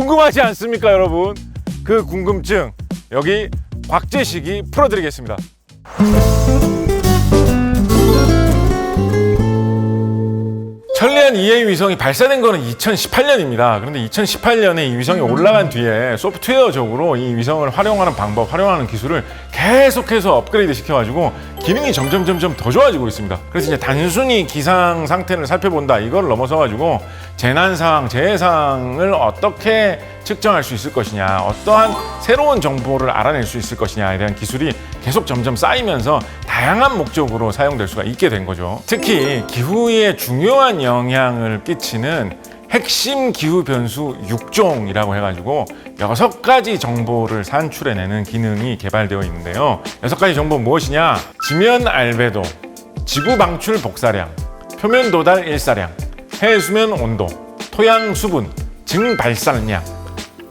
궁금하지 않습니까, 여러분? 그 궁금증 여기 곽재식이 풀어드리겠습니다. 천리안 EA 위성이 발사된 거는 2018년입니다. 그런데 2018년에 이 위성이 올라간 뒤에 소프트웨어적으로 이 위성을 활용하는 방법, 활용하는 기술을 계속해서 업그레이드 시켜가지고 기능이 점점 점점 더 좋아지고 있습니다. 그래서 이제 단순히 기상 상태를 살펴본다 이걸 넘어서가지고 재난 상황, 재해 상황을 어떻게 측정할 수 있을 것이냐, 어떠한 새로운 정보를 알아낼 수 있을 것이냐에 대한 기술이 계속 점점 쌓이면서 다양한 목적으로 사용될 수가 있게 된 거죠. 특히 기후에 중요한 영향을 끼치는 핵심 기후 변수 6종이라고 해가지고 여섯 가지 정보를 산출해내는 기능이 개발되어 있는데요. 여섯 가지 정보 무엇이냐? 지면 알베도, 지구 방출 복사량, 표면 도달 일사량, 해수면 온도, 토양 수분, 증 발산량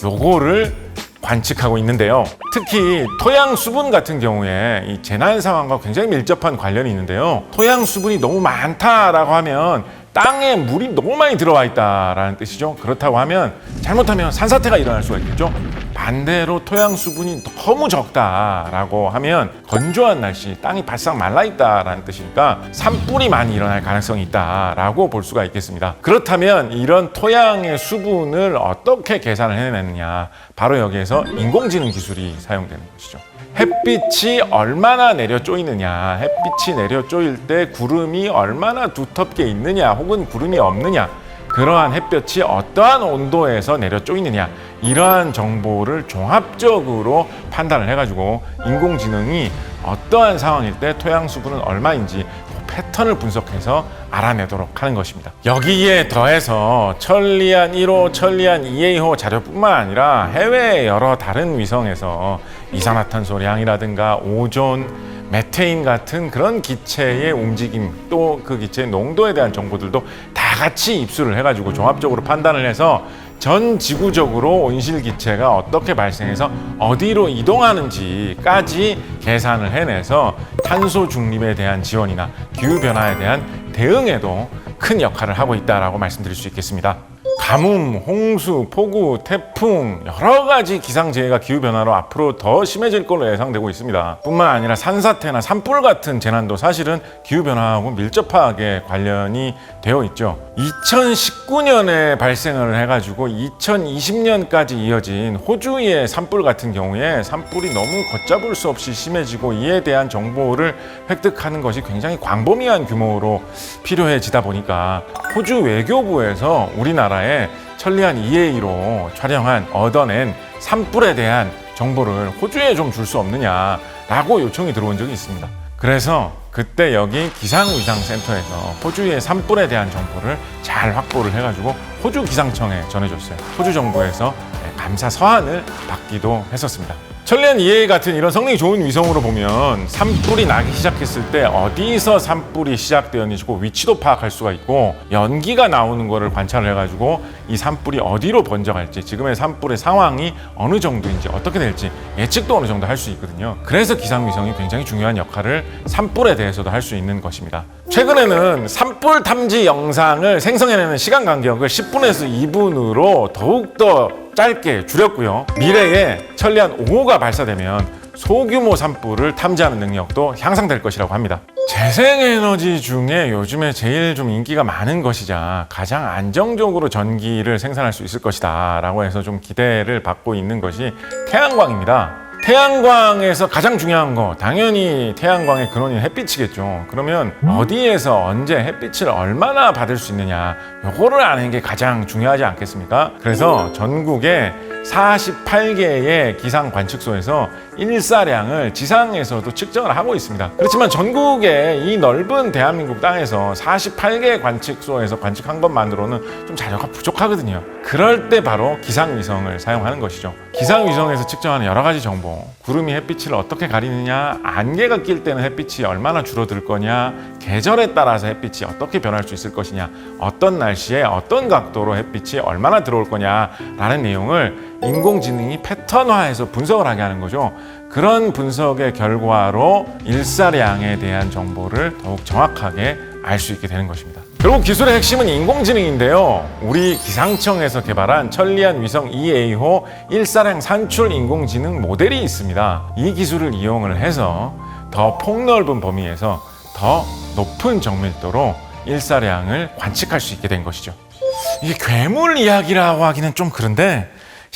요거를 관측하고 있는데요. 특히 토양 수분 같은 경우에 이 재난 상황과 굉장히 밀접한 관련이 있는데요. 토양 수분이 너무 많다라고 하면 땅에 물이 너무 많이 들어와 있다라는 뜻이죠. 그렇다고 하면 잘못하면 산사태가 일어날 수가 있겠죠. 반대로 토양 수분이 너무 적다라고 하면 건조한 날씨, 땅이 바싹 말라 있다라는 뜻이니까 산불이 많이 일어날 가능성이 있다라고 볼 수가 있겠습니다. 그렇다면 이런 토양의 수분을 어떻게 계산을 해내느냐? 바로 여기에서 인공지능 기술이 사용되는 것이죠. 햇빛이 얼마나 내려 쪼이느냐, 햇빛이 내려 쪼일 때 구름이 얼마나 두텁게 있느냐, 혹은 구름이 없느냐, 그러한 햇볕이 어떠한 온도에서 내려 쪼이느냐, 이러한 정보를 종합적으로 판단을 해가지고 인공지능이 어떠한 상황일 때 토양 수분은 얼마인지 그 패턴을 분석해서 알아내도록 하는 것입니다. 여기에 더해서 천리안 1호, 천리안 2A호 자료뿐만 아니라 해외 여러 다른 위성에서 이산화탄소 량이라든가 오존, 메테인 같은 그런 기체의 움직임 또 그 기체의 농도에 대한 정보들도 다 같이 입수를 해가지고 종합적으로 판단을 해서 전 지구적으로 온실 기체가 어떻게 발생해서 어디로 이동하는지까지 계산을 해내서 탄소 중립에 대한 지원이나 기후 변화에 대한 대응에도 큰 역할을 하고 있다라고 말씀드릴 수 있겠습니다. 가뭄, 홍수, 폭우, 태풍 여러 가지 기상 재해가 기후 변화로 앞으로 더 심해질 걸로 예상되고 있습니다. 뿐만 아니라 산사태나 산불 같은 재난도 사실은 기후 변화하고 밀접하게 관련이 되어 있죠. 2019년에 발생을 해가지고 2020년까지 이어진 호주의 산불 같은 경우에 산불이 너무 걷잡을 수 없이 심해지고 이에 대한 정보를 획득하는 것이 굉장히 광범위한 규모로 필요해지다 보니까 호주 외교부에서 우리나라에 천리안 EA로 촬영한 얻어낸 산불에 대한 정보를 호주에 좀 줄 수 없느냐라고 요청이 들어온 적이 있습니다. 그래서 그때 여기 기상위상센터에서 호주의 산불에 대한 정보를 잘 확보를 해가지고 호주 기상청에 전해줬어요. 호주 정부에서 네, 감사 서한을 받기도 했었습니다. 천리안 EA 같은 이런 성능이 좋은 위성으로 보면 산불이 나기 시작했을 때 어디서 산불이 시작되었는지 그 위치도 파악할 수가 있고 연기가 나오는 거를 관찰을 해가지고 이 산불이 어디로 번져갈지 지금의 산불의 상황이 어느 정도인지 어떻게 될지 예측도 어느 정도 할 수 있거든요. 그래서 기상위성이 굉장히 중요한 역할을 산불에 대해서도 할 수 있는 것입니다. 최근에는 산불 탐지 영상을 생성해내는 시간 간격을 10분에서 2분으로 더욱더 짧게 줄였고요. 미래에 천리안 5호가 발사되면 소규모 산불을 탐지하는 능력도 향상될 것이라고 합니다. 재생에너지 중에 요즘에 제일 좀 인기가 많은 것이자 가장 안정적으로 전기를 생산할 수 있을 것이다 라고 해서 좀 기대를 받고 있는 것이 태양광입니다. 태양광에서 가장 중요한 거 당연히 태양광의 근원인 햇빛이겠죠. 그러면 어디에서 언제 햇빛을 얼마나 받을 수 있느냐 요거를 아는 게 가장 중요하지 않겠습니까? 그래서 전국에 48개의 기상 관측소에서 일사량을 지상에서도 측정을 하고 있습니다. 그렇지만 전국의 이 넓은 대한민국 땅에서 48개의 관측소에서 관측한 것만으로는 좀 자료가 부족하거든요. 그럴 때 바로 기상위성을 사용하는 것이죠. 기상위성에서 측정하는 여러 가지 정보, 구름이 햇빛을 어떻게 가리느냐, 안개가 낄 때는 햇빛이 얼마나 줄어들 거냐, 계절에 따라서 햇빛이 어떻게 변할 수 있을 것이냐, 어떤 날씨에 어떤 각도로 햇빛이 얼마나 들어올 거냐라는 내용을 인공지능이 패턴화해서 분석을 하게 하는 거죠. 그런 분석의 결과로 일사량에 대한 정보를 더욱 정확하게 알 수 있게 되는 것입니다. 결국 기술의 핵심은 인공지능인데요. 우리 기상청에서 개발한 천리안 위성 EA호 1사량 산출 인공지능 모델이 있습니다. 이 기술을 이용을 해서 더 폭넓은 범위에서 더 높은 정밀도로 일사량을 관측할 수 있게 된 것이죠. 이게 괴물 이야기라고 하기는 좀 그런데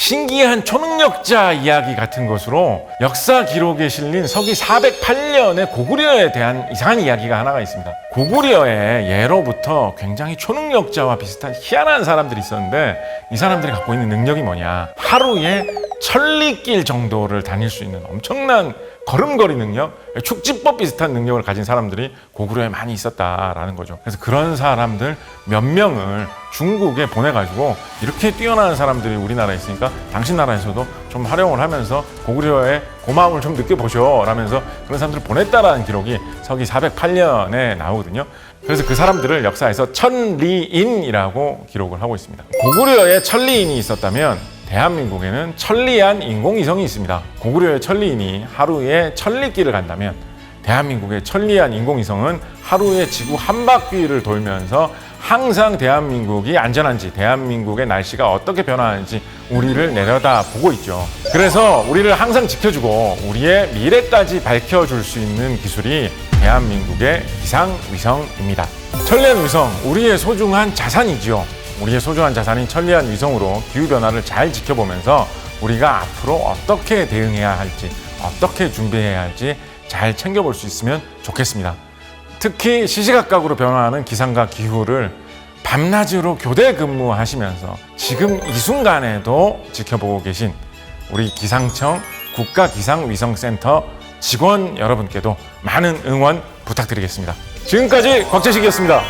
신기한 초능력자 이야기 같은 것으로 역사 기록에 실린 서기 408년의 고구려에 대한 이상한 이야기가 하나가 있습니다. 고구려에 예로부터 굉장히 초능력자와 비슷한 희한한 사람들이 있었는데 이 사람들이 갖고 있는 능력이 뭐냐? 하루에 천리길 정도를 다닐 수 있는 엄청난 걸음걸이 능력, 축지법 비슷한 능력을 가진 사람들이 고구려에 많이 있었다라는 거죠. 그래서 그런 사람들 몇 명을 중국에 보내가지고 이렇게 뛰어난 사람들이 우리나라에 있으니까 당신 나라에서도 좀 활용을 하면서 고구려의 고마움을 좀 느껴보셔 라면서 그런 사람들을 보냈다라는 기록이 서기 408년에 나오거든요. 그래서 그 사람들을 역사에서 천리인이라고 기록을 하고 있습니다. 고구려에 천리인이 있었다면 대한민국에는 천리안 인공위성이 있습니다. 고구려의 천리인이 하루에 천리길을 간다면 대한민국의 천리안 인공위성은 하루에 지구 한 바퀴를 돌면서 항상 대한민국이 안전한지 대한민국의 날씨가 어떻게 변화하는지 우리를 내려다 보고 있죠. 그래서 우리를 항상 지켜주고 우리의 미래까지 밝혀줄 수 있는 기술이 대한민국의 기상위성입니다. 천리안 위성, 우리의 소중한 자산이지요. 우리의 소중한 자산인 천리안 위성으로 기후 변화를 잘 지켜보면서 우리가 앞으로 어떻게 대응해야 할지, 어떻게 준비해야 할지 잘 챙겨볼 수 있으면 좋겠습니다. 특히 시시각각으로 변화하는 기상과 기후를 밤낮으로 교대 근무하시면서 지금 이 순간에도 지켜보고 계신 우리 기상청 국가기상위성센터 직원 여러분께도 많은 응원 부탁드리겠습니다. 지금까지 곽재식이었습니다.